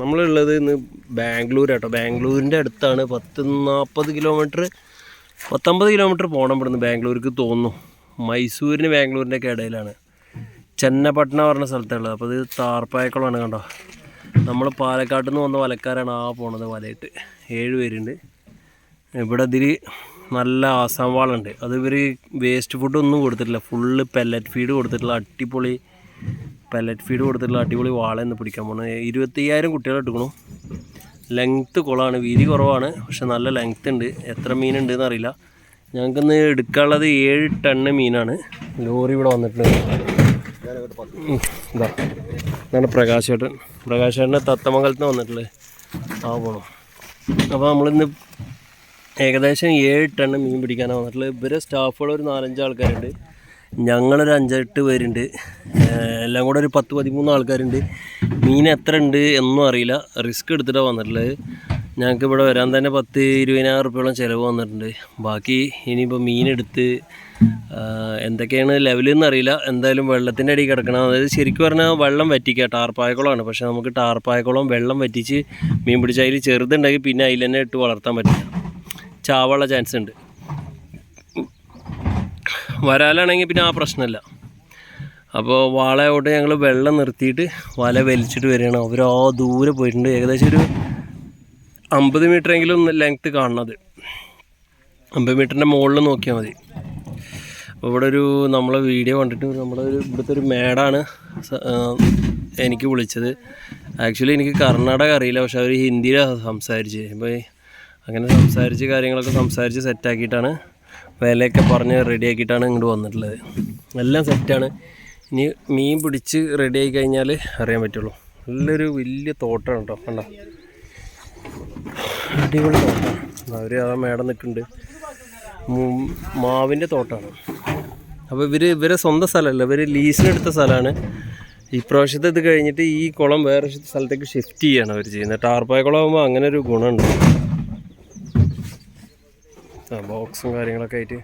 നമ്മളുള്ളത് ഇന്ന് ബാംഗ്ലൂർ കേട്ടോ ബാംഗ്ലൂരിന്റെ അടുത്താണ് പത്ത് നാൽപ്പത് കിലോമീറ്റർ പത്തൊമ്പത് കിലോമീറ്റർ പോകണം ഇവിടുന്ന് ബാംഗ്ലൂർക്ക് തോന്നുന്നു. മൈസൂരിന് ബാംഗ്ലൂരിന്റെ ഒക്കെ ഇടയിലാണ്. ചെന്നപട്ടണ പറഞ്ഞ സ്ഥലത്തുള്ളത്. അപ്പോൾ ഇത് താർപ്പായക്കുളമാണ് കണ്ടോ? നമ്മൾ പാലക്കാട്ടിൽ നിന്ന് വന്ന വലക്കാരാണ് ആ പോണത് വലയിട്ട്. ഏഴ് പേരുണ്ട്. ഇവിടെ ഇതിൽ നല്ല ആസാം വാളുണ്ട്. അത് ഇവർ വേസ്റ്റ് ഫുഡ് ഒന്നും കൊടുത്തിട്ടില്ല. ഫുള്ള് പെല്ലറ്റ് ഫീഡ് കൊടുത്തിട്ടുള്ള അടിപൊളി പെല്ലറ്റ് ഫീഡ് കൊടുത്തിട്ടുള്ള അടിപൊളി വാളയെന്ന് പിടിക്കാൻ പോകുന്നത് ഇരുപത്തയ്യായിരം കുട്ടികൾ എടുക്കണു. ലെങ്ത്ത് കുളമാണ് വീതി കുറവാണ് പക്ഷെ നല്ല ലെങ്ത്ത് ഉണ്ട്. എത്ര മീനുണ്ട് എന്നറിയില്ല ഞങ്ങൾക്കിന്ന് എടുക്കാനുള്ളത് ഏഴ് ടണ്ണ് മീനാണ്. ലോറി ഇവിടെ വന്നിട്ടുണ്ട്. ഇതാ. ഇതാണ് പ്രകാശേട്ടൻ. പ്രകാശേട്ടന്റെ തത്തമംഗലത്ത് നിന്ന് വന്നിട്ടുള്ളത്. ആ പോണം. അപ്പോൾ നമ്മളിന്ന് ഏകദേശം ഏഴ് ടണ്ണ് മീൻ പിടിക്കാനാണ് വന്നിട്ടുള്ളത്. ഇവരെ സ്റ്റാഫുകൾ ഒരു നാലഞ്ച് ആൾക്കാരുണ്ട്. ഞങ്ങളൊരു അഞ്ചെട്ട് പേരുണ്ട്. എല്ലാം കൂടെ ഒരു പത്ത് പതിമൂന്ന് ആൾക്കാരുണ്ട്. മീൻ എത്ര ഉണ്ട് എന്നും അറിയില്ല. റിസ്ക് എടുത്തിട്ടാണ് വന്നിട്ടുള്ളത്. ഞങ്ങൾക്ക് ഇവിടെ വരാൻ തന്നെ പത്ത് ഇരുപതിനായിരം റുപ്യോളം ചിലവ് വന്നിട്ടുണ്ട്. ബാക്കി ഇനിയിപ്പോൾ മീനെടുത്ത് എന്തൊക്കെയാണ് ലെവലെന്ന് അറിയില്ല. എന്തായാലും വെള്ളത്തിന്റെ അടിയിൽ കിടക്കണം. അതായത് ശരിക്കും പറഞ്ഞാൽ വെള്ളം വറ്റിക്കുക ടാർപ്പായക്കുളമാണ്. പക്ഷേ നമുക്ക് ടാർപ്പായക്കുളം വെള്ളം വറ്റിച്ച് മീൻ പിടിച്ച് അതിൽ ചെറുതുണ്ടെങ്കിൽ പിന്നെ അതിൽ തന്നെ ഇട്ട് വളർത്താൻ പറ്റില്ല. ചാവുള്ള ചാൻസ് ഉണ്ട്. വരാലാണെങ്കിൽ പിന്നെ ആ പ്രശ്നമില്ല. അപ്പോൾ വാളയോട്ട് ഞങ്ങൾ വെള്ളം നിർത്തിയിട്ട് വല വലിച്ചിട്ട് വരികയാണ്. അവർ ആ ദൂരെ പോയിട്ടുണ്ട്. ഏകദേശം ഒരു അമ്പത് മീറ്ററെങ്കിലും ലെങ്ത്ത് കാണണത് അമ്പത് മീറ്ററിന്റെ മുകളിൽ നോക്കിയാൽ മതി. ഇവിടെ ഒരു നമ്മളെ വീഡിയോ കണ്ടിട്ട് നമ്മുടെ ഒരു ഇവിടുത്തെ ഒരു മേഡാണ് എനിക്ക് വിളിച്ചത്. ആക്ച്വലി എനിക്ക് കർണാടക അറിയില്ല പക്ഷെ അവർ ഹിന്ദിയിലാണ് സംസാരിച്ച് അപ്പോൾ അങ്ങനെ സംസാരിച്ച് കാര്യങ്ങളൊക്കെ സംസാരിച്ച് സെറ്റാക്കിയിട്ടാണ് വിലയൊക്കെ പറഞ്ഞ് റെഡിയാക്കിയിട്ടാണ് ഇങ്ങോട്ട് വന്നിട്ടുള്ളത്. എല്ലാം സെറ്റാണ് ഇനി മീൻ പിടിച്ച് റെഡി ആയി കഴിഞ്ഞാൽ അറിയാൻ പറ്റുള്ളൂ. നല്ലൊരു വലിയ തോട്ടാണ് കേട്ടോ കണ്ട? അടിപൊളി തോട്ടമാണ് അവർ ആ മേടം നിൽക്കുന്നുണ്ട്. മാവിന്റെ തോട്ടമാണ് അപ്പോൾ ഇവർ ഇവരെ സ്വന്തം സ്ഥലമല്ല ഇവർ ലീസിനെടുത്ത സ്ഥലമാണ്. ഇപ്രാവശ്യത്തെ ഇത് കഴിഞ്ഞിട്ട് ഈ കുളം വേറെ സ്ഥലത്തേക്ക് ഷിഫ്റ്റ് ചെയ്യാണ് അവർ ചെയ്യുന്നത്. ടാർപ്പായ കുളം ആകുമ്പോൾ അങ്ങനെ ഒരു ഗുണമുണ്ട്. ബോക്സും കാര്യങ്ങളൊക്കെ ആയിട്ട്.